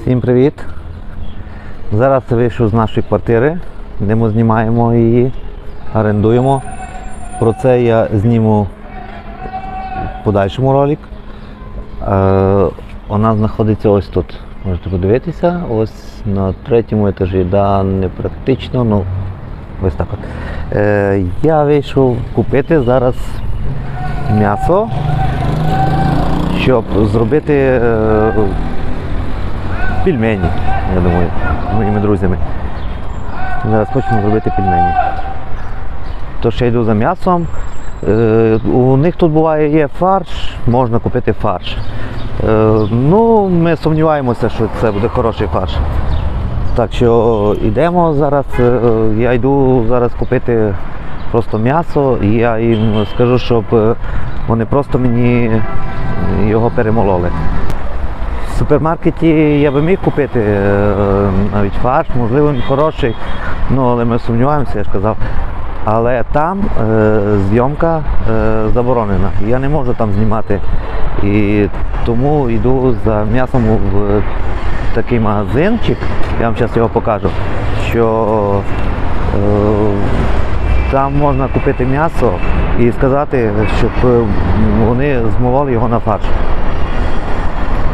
Всім привіт! Зараз вийшов з нашої квартири, де ми знімаємо її, орендуємо. Про це я зніму в подальшому ролик. Е, вона знаходиться ось тут. Можете подивитися, ось на третьому етажі. Да, не практично, ну ось так от. Е, я вийшов купити зараз м'ясо, щоб зробити. Е, пельмені, я думаю, моїми друзями. Зараз хочемо зробити пельмені. То ще йду за м'ясом. Е, у них тут буває є фарш, можна купити фарш. Е, ну, ми сумніваємося, що це буде хороший фарш. Так що йдемо зараз. е, Я йду зараз купити просто м'ясо і я їм скажу, щоб вони просто мені його перемололи. В супермаркеті я би міг купити е, навіть фарш, можливо, він хороший, ну, але ми сумніваємося, я ж казав. Але там е, зйомка е, заборонена. Я не можу там знімати. І тому йду за м'ясом в такий магазинчик, я вам зараз його покажу, що е, там можна купити м'ясо і сказати, щоб е, вони змивали його на фарш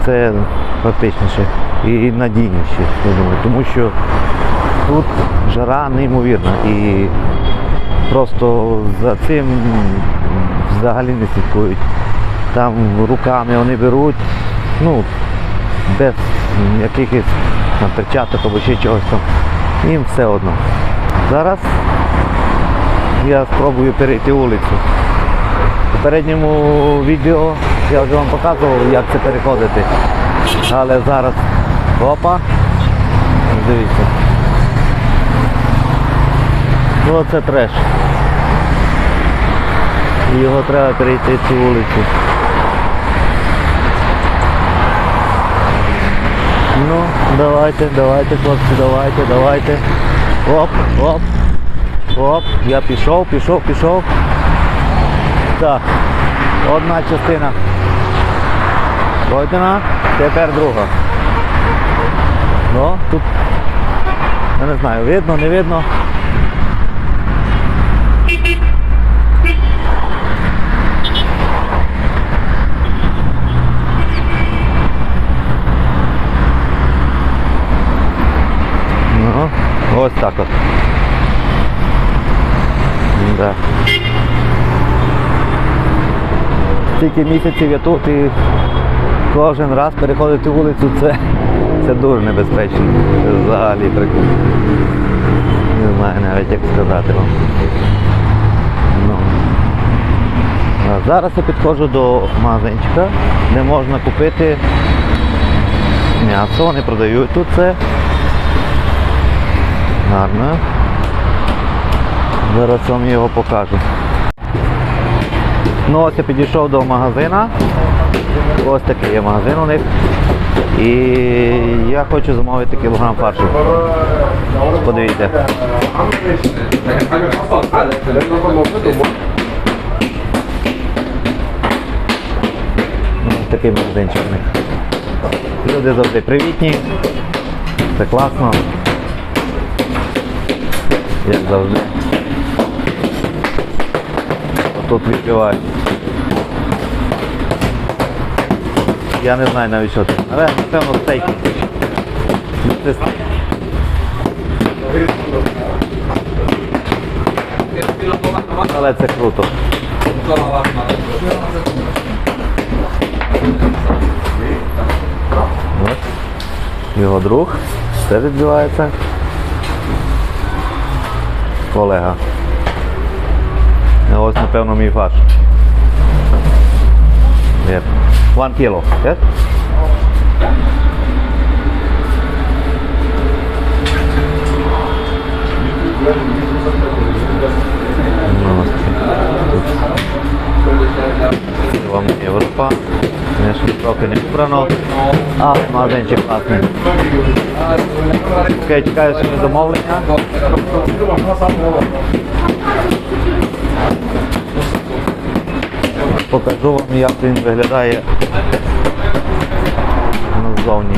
це практичніше і надійніше, я думаю, тому що тут жара неймовірна і просто за цим взагалі не слідкують. Там руками вони беруть, ну, без якихось перчаток або ще чогось там. Їм все одно. Зараз я спробую перейти вулицю. У попередньому відео я вже вам показував, як це переходити. Але зараз опа. Дивіться. Ну це треш. Його треба перейти цю вулицю. Ну, давайте, давайте, хлопці, давайте, давайте. Оп, оп, оп. Я пішов, пішов, пішов. Так, одна частина. Пройдена, тепер друга. Ну, тут, я не знаю, видно, не видно. Ну, ось так от. Да. Стільки місяців я тут і кожен раз переходити вулицю це, це дуже небезпечно. Це взагалі прикол. Не знаю навіть як сказати вам. Ну. А зараз я підходжу до магазинчика, де можна купити м'ясо, вони продають тут це. Гарно. Зараз вам його покажу. Ну ось я підійшов до магазина. Ось такий є магазин у них. І я хочу замовити кілограм фаршу. Подивіться. Ось такий магазинчик у них. Люди завжди привітні. Це класно. Як завжди. Тут відкривають. Я не знаю навіть що це. Але напевно стейки. Це. Але це круто. Його друг. Все відбувається. Колега. Ось напевно мій фарш. Yep. one kilo, yeah. Вам Европа. Нещо стока не избрано. А, мазен, че пасне. Окей, чекай, ще ми замовления. покажу вам, як він виглядає ну, назовні.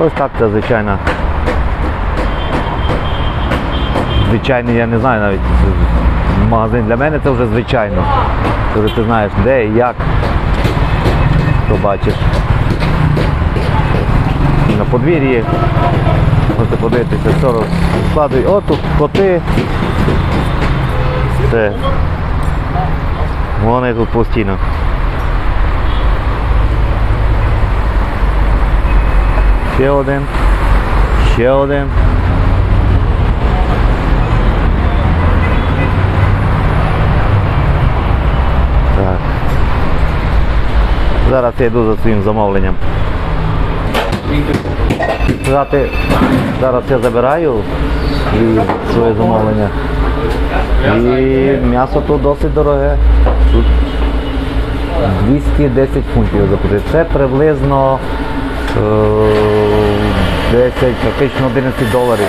Ось так це звичайно. Звичайний, я не знаю навіть магазин для мене це вже звичайно. Тобто ти знаєш де і як, то бачиш. На подвір'ї. Можете подивитися, все розкладують. О, тут коти. Все. Вони тут постійно. Ще один. Ще один. Так. Зараз я йду за своїм замовленням. Сказати, зараз я забираю і своє замовлення. І м'ясо тут досить дороге. Тут 210 фунтів заплатити. Це приблизно е, 10, фактично 11 доларів.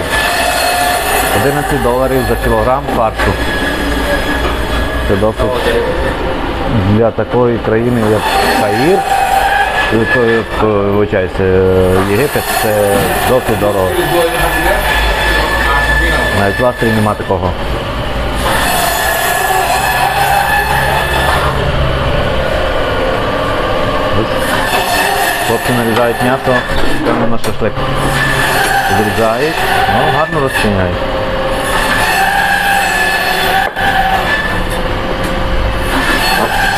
11 доларів за кілограм фаршу. Це досить для такої країни, як Каїр, вибачаюся, е, Єгипет, це досить дорого. Навіть в Австрії нема такого. Хлопці нарізають м'ясо прямо на шашлик. Зрізають, ну гарно розчиняють. Опа.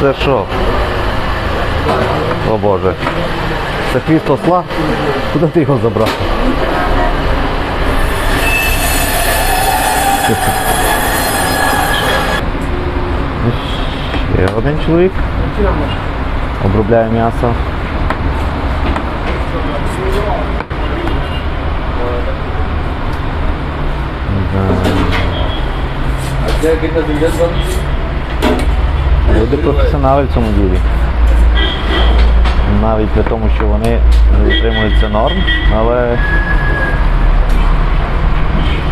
Це що? О Боже. Це хвіст осла? Куди ти його забрав? Ще один чоловік. Обробляє м'ясо. Люди професіонали в цьому ділі. Навіть при тому, що вони не дотримуються норм, але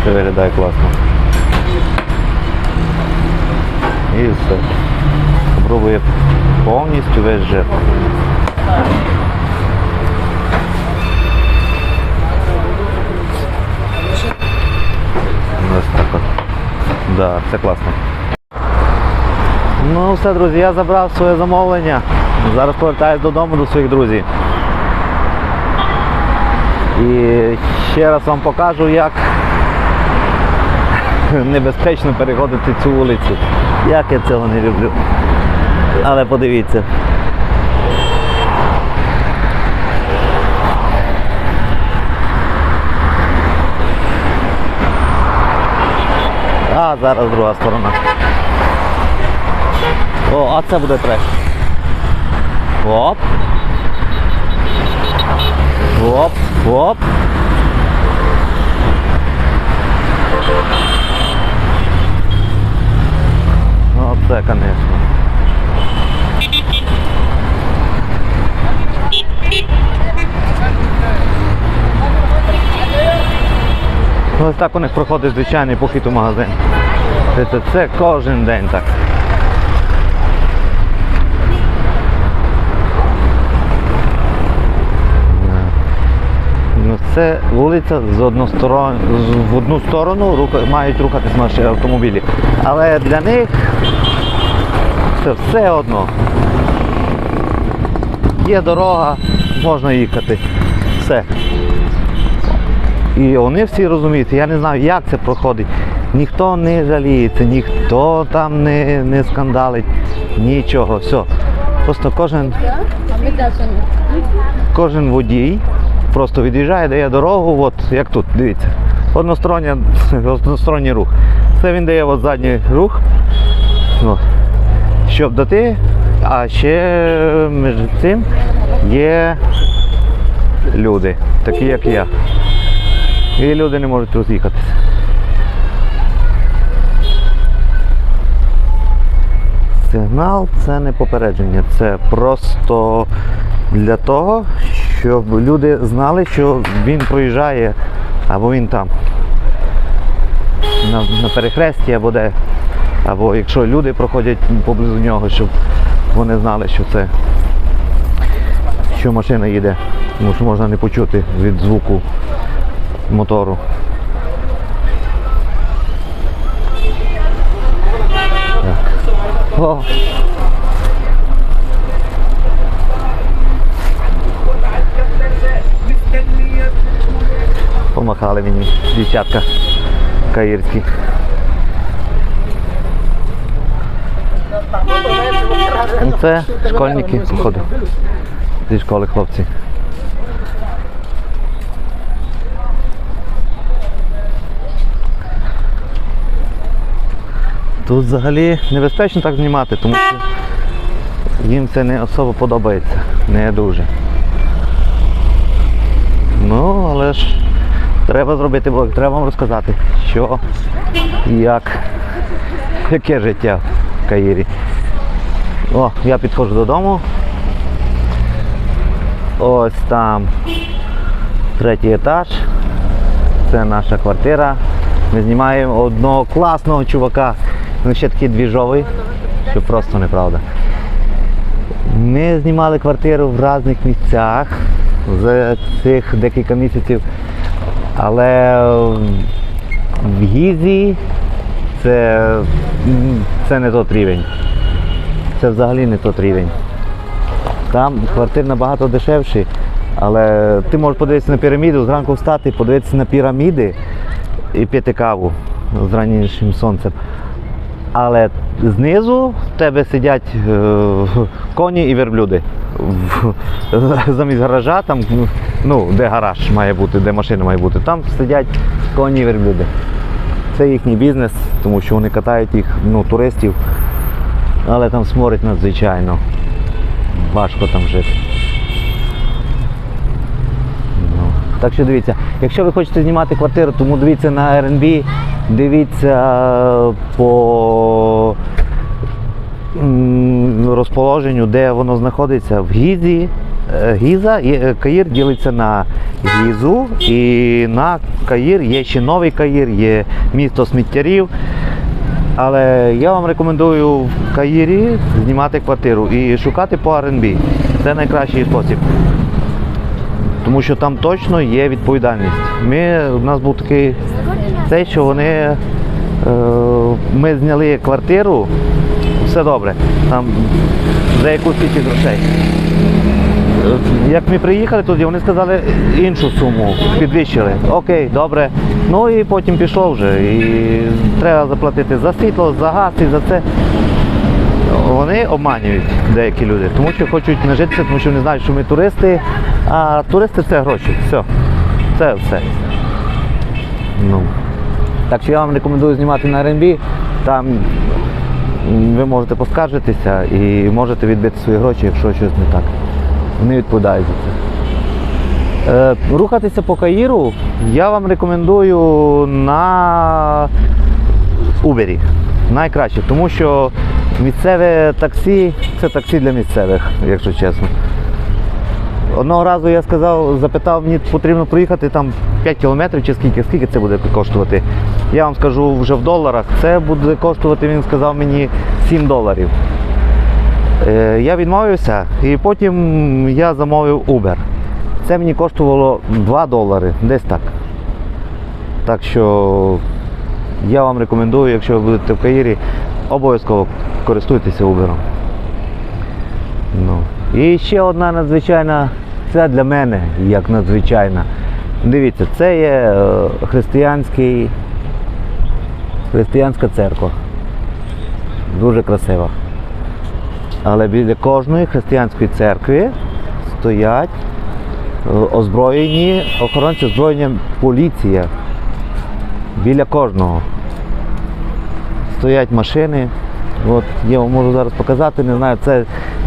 це виглядає класно. І все. Спробує повністю весь жир. Ось так от. Да, це класно. Ну все, друзі, я забрав своє замовлення. Зараз повертаюся додому до своїх друзів. І ще раз вам покажу, як небезпечно переходити цю вулицю. Як я цього не люблю. Але подивіться. А зараз друга сторона. О, а це буде треш. Оп. Оп, оп. Ну, це, звісно. Ось так у них проходить звичайний похід у магазин. Це, це кожен день так. Ну, Це вулиця з односторон... з- в одну сторону рука- мають рухатись наші автомобілі. Але для них це все одно. Є дорога, можна їхати. Все. І вони всі розуміють, я не знаю, як це проходить. Ніхто не жаліється, ніхто там не, не скандалить, нічого. Все. Просто кожен кожен водій просто від'їжджає, дає дорогу, от як тут, дивіться. Одностороння, односторонній рух. Це він дає от задній рух, от, щоб дати, а ще між цим є люди, такі як я. І люди не можуть роз'їхатися. Сигнал це не попередження, це просто для того, щоб люди знали, що він проїжджає або він там. На, на перехресті або де. Або якщо люди проходять поблизу нього, щоб вони знали, що це що машина їде. Тому що можна не почути від звуку мотору. Так. О, помахали мені дівчатка каїрські. Ну, Це школьники, походу. Зі школи хлопці. Тут взагалі небезпечно так знімати, тому що їм це не особо подобається. Не дуже. Ну, треба зробити блог, треба вам розказати, що як, яке життя в Каїрі. О, я підходжу додому. Ось там третій етаж. Це наша квартира. Ми знімаємо одного класного чувака. Він ще такий двіжовий, що просто неправда. Ми знімали квартиру в різних місцях за цих декілька місяців. Але в Гізі це, це не тот рівень. Це взагалі не тот рівень. Там квартир набагато дешевші, але ти можеш подивитися на піраміду, зранку встати, подивитися на піраміди і пити каву з раннішим сонцем. Але знизу в тебе сидять е, коні і верблюди. Замість гаража, там, ну, де гараж має бути, де машина має бути, там сидять коні і верблюди. Це їхній бізнес, тому що вони катають їх, ну, туристів, але там сморить надзвичайно. Важко там жити. Ну, так що дивіться, якщо ви хочете знімати квартиру, тому дивіться на R&B, дивіться по розположенню, де воно знаходиться. В Гізі. Е, Гіза, е, Каїр ділиться на Гізу і на Каїр є ще новий Каїр, є місто сміттярів. Але я вам рекомендую в Каїрі знімати квартиру і шукати по R&B. Це найкращий спосіб. Тому що там точно є відповідальність. Ми, у нас був такий цей, що вони. Е, ми зняли квартиру, все добре, там за якусь тисячу грошей. Як ми приїхали туди, вони сказали іншу суму, підвищили. Окей, добре. Ну і потім пішло вже. І треба заплатити за світло, за газ і за це. Вони обманюють деякі люди, тому що хочуть нажитися, тому що вони знають, що ми туристи, а туристи це гроші. Все. Це все. Ну. Так що я вам рекомендую знімати на R&B. Там ви можете поскаржитися і можете відбити свої гроші, якщо щось не так. Вони відповідають за це. Е, рухатися по Каїру я вам рекомендую на Uber. Найкраще, тому що місцеве таксі це таксі для місцевих, якщо чесно. Одного разу я сказав, запитав, мені потрібно проїхати там 5 кілометрів чи скільки, скільки це буде коштувати. Я вам скажу вже в доларах, це буде коштувати, він сказав мені 7 доларів. Е, Я відмовився і потім я замовив Uber. Це мені коштувало 2 долари, десь так. Так що я вам рекомендую, якщо ви будете в Каїрі, обов'язково користуйтеся Uber. Ну. І ще одна надзвичайна, це для мене як надзвичайна. Дивіться, це є е, християнський, християнська церква. Дуже красива. Але біля кожної християнської церкви стоять е, озброєні охоронці озброєння поліція. Біля кожного. Стоять машини. От я вам можу зараз показати, не знаю, це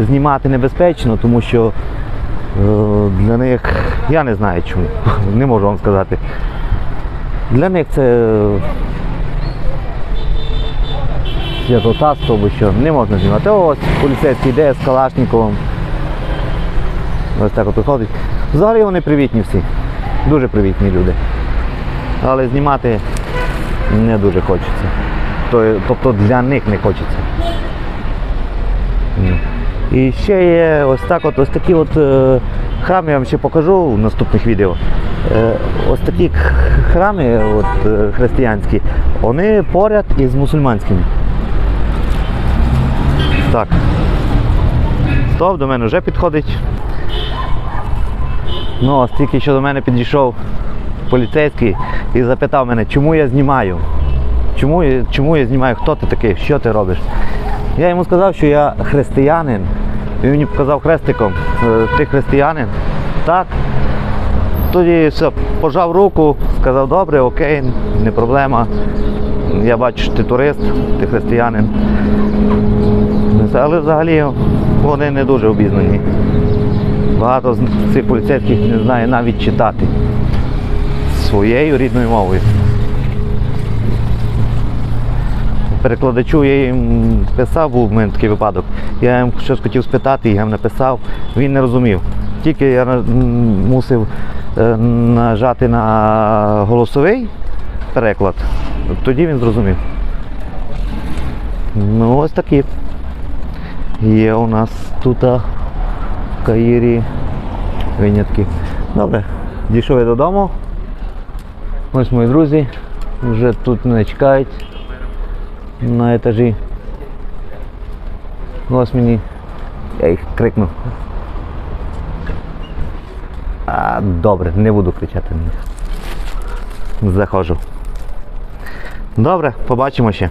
знімати небезпечно, тому що е, для них, я не знаю чому, не можу вам сказати. Для них це святотатство, бо що не можна знімати. Ось поліцейський йде з Калашниковим. Ось так от виходить. Взагалі вони привітні всі. Дуже привітні люди. Але знімати не дуже хочеться. Тобто для них не хочеться. І ще є ось так, от, ось такі от е, храми, я вам ще покажу в наступних відео. Е, ось такі храми от, е, християнські, вони поряд із мусульманськими. Так. Стоп, до мене вже підходить. Ну, ось що до мене підійшов поліцейський і запитав мене, чому я знімаю. Чому, чому я знімаю, хто ти такий, що ти робиш? Я йому сказав, що я християнин. Він мені показав хрестиком, «Е, ти християнин. Так. Тоді все, пожав руку, сказав, добре, окей, не проблема. Я бачу, що ти турист, ти християнин. Але взагалі вони не дуже обізнані. Багато з цих поліцейських не знає навіть читати своєю рідною мовою. Перекладачу я їм писав, був в мене такий випадок. Я їм щось хотів спитати, я їм написав, він не розумів. Тільки я мусив е, нажати на голосовий переклад, тоді він зрозумів. Ну, ось такі. Є у нас тут в Каїрі винятки. Добре, дійшов я додому. Ось мої друзі вже тут мене чекають на етажі. Ось мені. Я їх крикнув. А, добре, не буду кричати на них. Заходжу. Добре, побачимо ще.